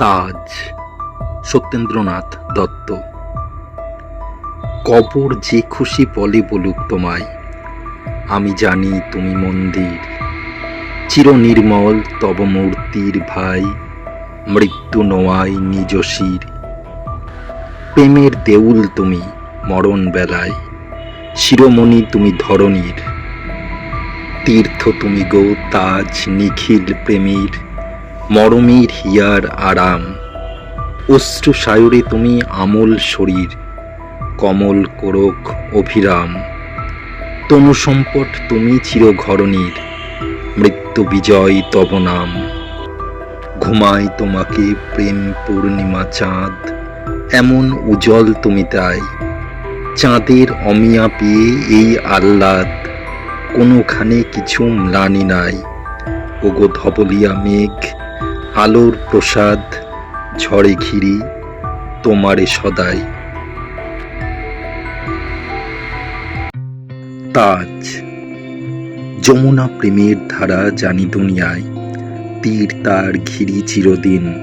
তাজ, সত্যেন্দ্রনাথ দত্ত। কবর যে খুশি বলে বলুক তোমায়, আমি জানি তুমি মন্দির। চিরনির্মল তব মূর্তির ভাই, মৃত্যু নোয়াই নিজ শির। প্রেমের দেউল তুমি মরণ বেলায়, শিরোমণি তুমি ধরণীর। তীর্থ তুমি গো তাজ নিখিল প্রেমীর। মরমীর হিয়ার আরাম। অশ্রু সায়রে তুমি আমল শরীর, কমল কোরক অভিরাম। তনু সম্পট তুমি চিরঘরণীর মৃত্যু বিজয় তব নাম। ঘুমায় তোমাকে প্রেম পূর্ণিমা চাঁদ, এমন উজ্জ্বল তুমি তাই। চাঁদের অমিয়া পেয়ে এই আহ্লাদ, কোনোখানে কিছু ম্লানি নাই। ওগো ধবলিয়া মেঘ আলোর প্রসাদ, ঝড়ে ঘিরি তোমারে সদাই। তাজ, যমুনা প্রেমের ধারা জানি দুনিয়ায়, তীর তার ঘিরি চিরদিন।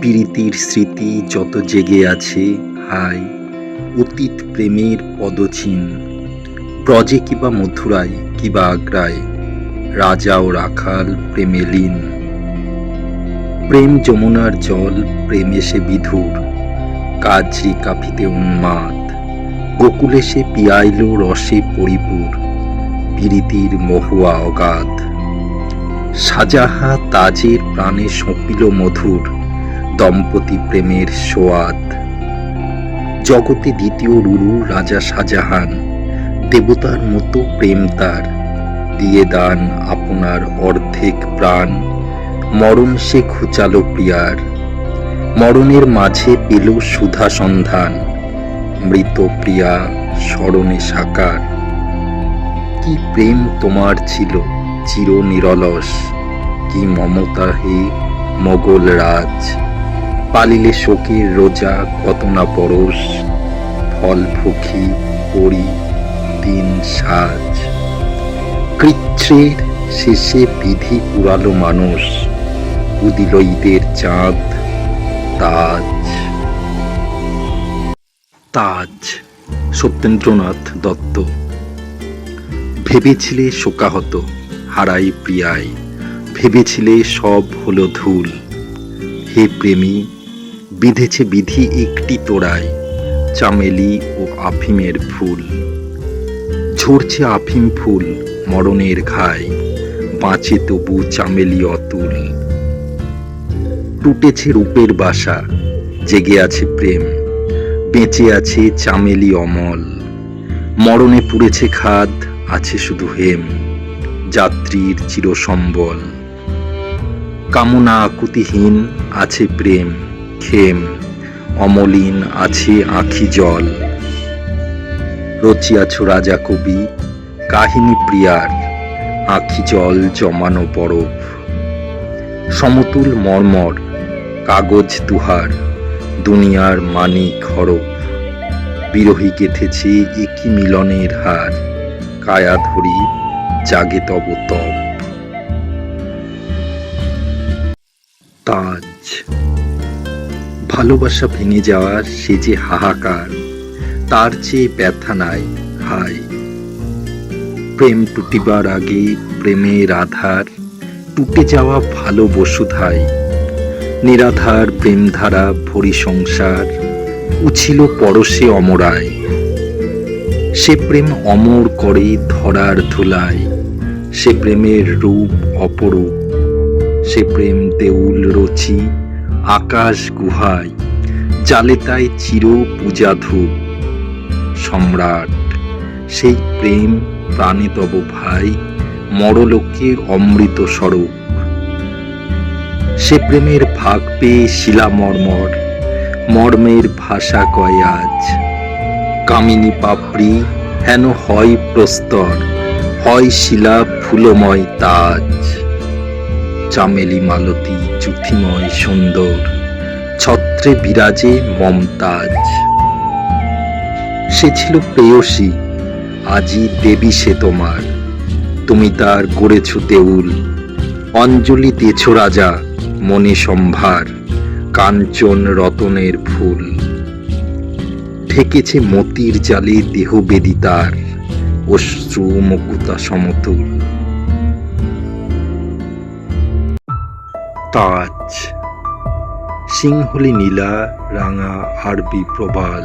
পীড়িতির স্মৃতি যত জেগে আছে, হায়, অতীত প্রেমের পদচিন ব্রজে কিবা মথুরায়, কিবা আগ্রায়, রাজা ও রাখাল প্রেমে লীন। প্রেম যমুনার জল, প্রেমে সে বিধুর কাজরি কাফিতে উন্মাদ। গোকুলে সে পিয়াইল রসে পরিপুর পীড়িতির মহুয়া অগাধ। সাজাহা তাজের প্রাণে সঁপিল মধুর, দম্পতি প্রেমের সোয়াদ। জগতে দ্বিতীয় রুরু রাজা শাহজাহান দেবতার মতো প্রেম তার, দিয়ে দান আপনার অর্ধেক প্রাণ। মরণ সে ঘুচালো প্রিয়ার। মরণের মাঝে পেল সুধা সন্ধান। মৃত প্রিয়া স্মরণে সাকার। কি প্রেম তোমার ছিল চির নিরলস কি মমতা হে মোগল রাজ। পালিলে শোকের রোজা কত না পরশ, ফল ফুকি পরি দিন সাজ। কৃচ্ছের শেষে বিধি পুরালো মানুষ। উদিল ঈদের চাঁদ, তাজ। তাজ, সত্যেন্দ্রনাথ দত্ত। ভেবেছিলে শোকাহত, হারাই প্রিয়ায়। ভেবেছিলে সব হলো ধুল। হে প্রেমী, বিধেছে বিধি একটি তোড়ায়, চামেলি ও আফিমের ফুল। ঝরছে আফিম ফুল মরণের ঘায়, বাঁচে তবু চামেলি অতুল। টুটেছে রূপের বাসা, জেগে আছে প্রেম, বেঁচে আছে চামেলি অমল। মরণে পুড়েছে খাদ, আছে শুধু হেম, যাত্রীর চিরসম্বল। কামনা আকুতিহীন আছে প্রেম খেম অমলিন আছে আখি জল। রচিয়াছ রাজা কবি, কাহিনী প্রিয়ার, আখি জল জমানো বরফ। সমতুল মর্মর কাগজ তুহার দুনিয়ার মানিক হরফ। বিরহী গেথেছে একই মিলনের হার কায়া ধরি জাগে তব তব। তাজ। ভালোবাসা ভেঙে যাওয়ার সে যে হাহাকার, তার চেয়ে ব্যথা নাই, হায়। প্রেম টুটিবার আগে প্রেমের আধার, টুটে যাওয়া ভালো বসুধাই। নিরাধার প্রেমধারা ভরি সংসার, উছিল পরশে অমরায় সে প্রেম অমর করে ধরার ধুলায় সে প্রেমের রূপ অপরূপ। সে প্রেম দেউল রচি, আকাশ গুহায় জালে তাই চির পূজা ধূপ সম্রাট, সেই প্রেম প্রাণে তব ভাই মরলোকে অমৃত স্বরূপ। সে প্রেমের ভাগ পেয়ে শিলা মর্মর, মর্মের ভাষা কয় আজ। কামিনী পাপড়ি হেন হয় প্রস্তর, হয় শিলা ফুলময় তাজ। চামেলি মালতী জ্যোতিময় সুন্দর, ছত্রে বিরাজে মমতাজ সে ছিল প্রেয়সী, আজি দেবী সে তোমার। তুমি তার গড়েছ দেউল অঞ্জলি দিয়েছ রাজা মনে সম্ভার কাঞ্চন রতনের ফুল। ঠেকেছে মতির জালে দেহ বেদিতার অশ্রু মুকুতা সমতুল। তাজ, সিংহলি নীলা, রাঙা আরবি প্রবাল,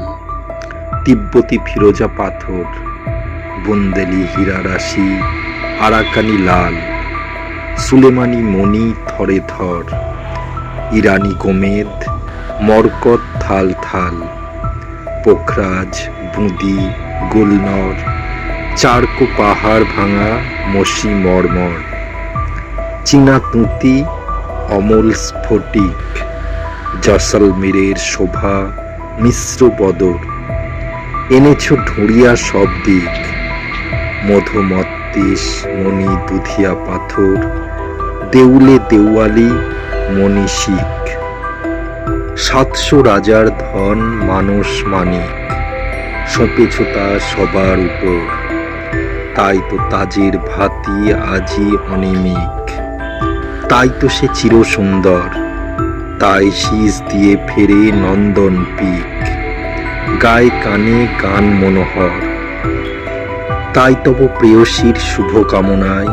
তিব্বতী ফিরোজা পাথর, বুন্দেলি হীরা রাশি, আরাকানি লাল, সুলেমানি মণি থরে থর। ইরানি গোমেদ, মরকত থাল থাল, পোখরাজ, বুঁদি, গুলনর, চারকো পাহাড় ভাঙা মসি মর্মর চীনা তুঁতি অমল স্ফটিক জসলমেরের শোভা, মিশ্র বদর, এনেছ ঢুঁড়িয়া সব দিক, মধুমত্তিস মণি দুধিয়া পাথর, দেউলে দেওয়ালি শিখ। সাতশো রাজার ধন মানস মানিক সঁপেছ তা সবার উপর। তাই তো তাজের ভাতি আজি অনিমিক। তাই তো সে চির সুন্দর তাই শীষ দিয়ে ফেরে নন্দন পিক। গায়ে কানে গান মনোহর। তাই তব প্রেয়সীর শুভ কামনায়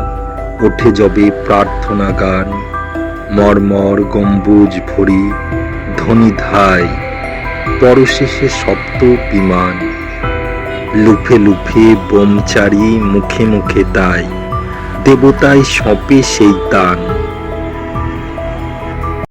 ওঠে যবে প্রার্থনা গান। মর্মর গম্বুজ ভরি ধনী ধাই, পরশেষে সপ্ত বিমান। লুফে লুফে বোমচারি মুখে মুখে তাই দেবতায় সপে সেই তান।